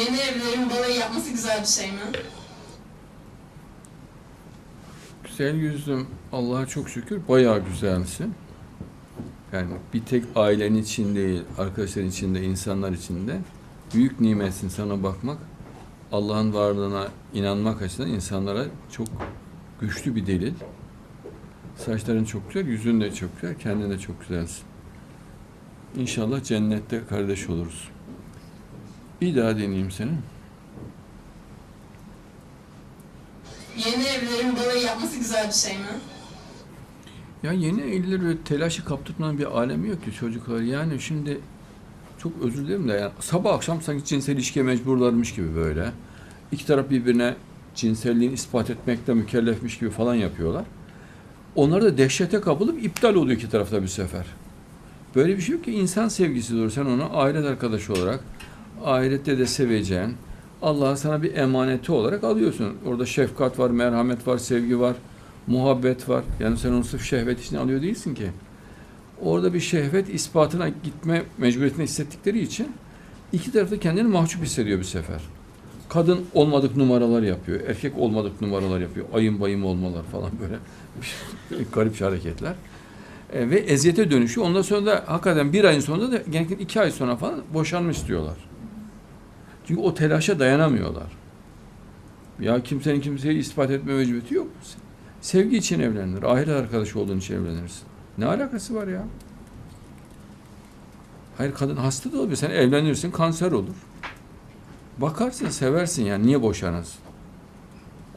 Yeni evlerin balayı yapması güzel bir şey mi? Güzel yüzlüm Allah'a çok şükür bayağı güzelsin. Yani bir tek ailenin için değil, arkadaşların içinde, insanlar içinde büyük nimetsin sana bakmak. Allah'ın varlığına inanmak açısından insanlara çok güçlü bir delil. Saçların çok güzel, yüzün de çok güzel, kendin de çok güzelsin. İnşallah cennette kardeş oluruz. Bir daha deneyeyim seni. Yeni evlerin balayı yapması güzel bir şey mi? Ya yeni evliler böyle telaşı kaptırmanın bir alemi yok ki çocuklar. Yani şimdi çok özür dilerim de yani sabah akşam sanki cinsel ilişkiye mecburlarmış gibi böyle. İki taraf birbirine cinselliğini ispat etmekle mükellefmiş gibi falan yapıyorlar. Onlar da dehşete kapılıp iptal oluyor iki tarafta bir sefer. Böyle bir şey yok ki insan sevgisi olur. Sen onu ahiret arkadaşı olarak ahirette de seveceğin Allah'a sana bir emaneti olarak alıyorsun. Orada şefkat var, merhamet var, sevgi var muhabbet var. Yani sen onu sırf şehvet için alıyor değilsin ki. Orada bir şehvet ispatına gitme mecburiyetini hissettikleri için iki taraf da kendini mahcup hissediyor bir sefer. Kadın olmadık numaralar yapıyor. Erkek olmadık numaralar yapıyor. Ayın bayım olmalar falan böyle. Garip hareketler. E, ve eziyete dönüşüyor. Ondan sonra da hakikaten bir ayın sonunda da genellikle iki ay sonra falan boşanma istiyorlar. Çünkü o telaşa dayanamıyorlar. Ya kimsenin kimseye ispat etme mecburiyeti yok. Sevgi için evlenilir. Ahiret arkadaşı olduğun için evlenirsin. Ne alakası var ya? Hayır kadın hasta da olabilir. Sen evlenirsin kanser olur. Bakarsın seversin yani. Niye boşanasın?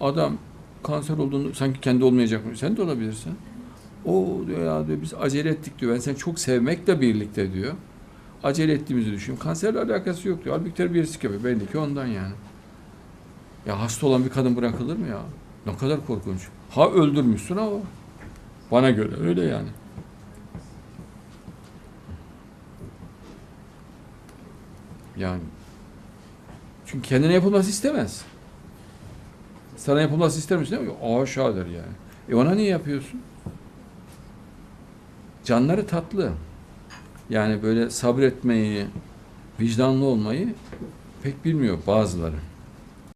Adam kanser olduğunu sanki kendi olmayacak mı? Sen de olabilirsin. O diyor ya diyor biz acele ettik diyor. Ben seni çok sevmekle birlikte diyor. Acele ettiğimizi düşün. Kanserle alakası yok diyor. Halbuki terbiyesizlik yapıyor. Belli ki ondan yani. Ya hasta olan bir kadın bırakılır mı ya? Ne kadar korkunç. Ha öldürmüşsün ama bana göre öyle yani. Yani çünkü kendine yapılması istemez. Sana yapılması ister misin? Değil mi? Haşa der yani. E ona niye yapıyorsun? Canları tatlı. Yani böyle sabretmeyi, vicdanlı olmayı pek bilmiyor bazıları.